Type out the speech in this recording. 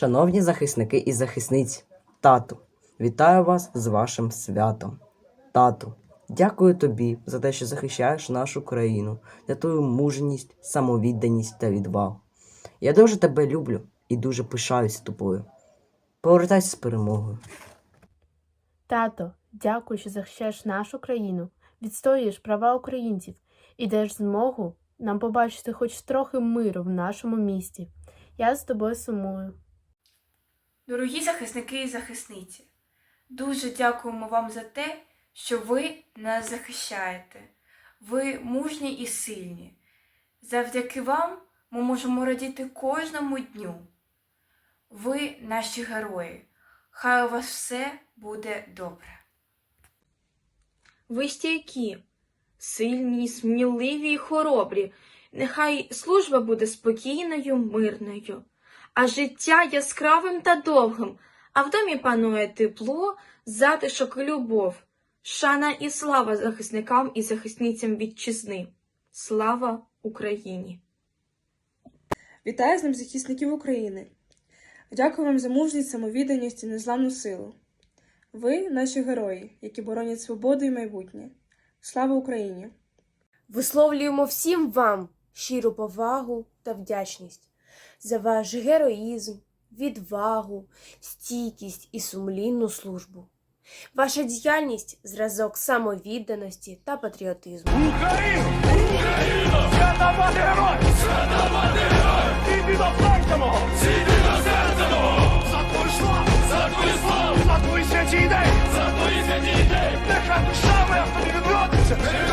Шановні захисники і захисниці, тату, вітаю вас з вашим святом. Тату, дякую тобі за те, що захищаєш нашу країну, за твою мужність, самовідданість та відвагу. Я дуже тебе люблю і дуже пишаюся тобою. Повертайся з перемогою. Тато, дякую, що захищаєш нашу країну, відстоюєш права українців і даєш змогу нам побачити хоч трохи миру в нашому місті. Я з тобою сумую. Дорогі захисники і захисниці, дуже дякуємо вам за те, що ви нас захищаєте. Ви мужні і сильні. Завдяки вам ми можемо радіти кожному дню. Ви наші герої. Хай у вас все буде добре. Ви стійкі, сильні, сміливі й хоробрі. Нехай служба буде спокійною, мирною, а життя яскравим та довгим, а в домі панує тепло, затишок і любов, шана і слава захисникам і захисницям вітчизни. Слава Україні! Вітаю з ним захисників України. Дякую вам за мужність, самовідданість і незламну силу. Ви наші герої, які боронять свободу і майбутнє. Слава Україні! Висловлюємо всім вам щиру повагу та вдячність за ваш героїзм, відвагу, стійкість і сумлінну службу. Ваша діяльність зразок самовідданості та патріотизму. Україна! Україна! Свята мати герой! Свята мати герой! Ти біда серцемого! Ти біда серцемого! За твою славу! За твою славу! За твої святі ідеї! За твої святі ідеї! Нехай душа моя в тобі відродиться!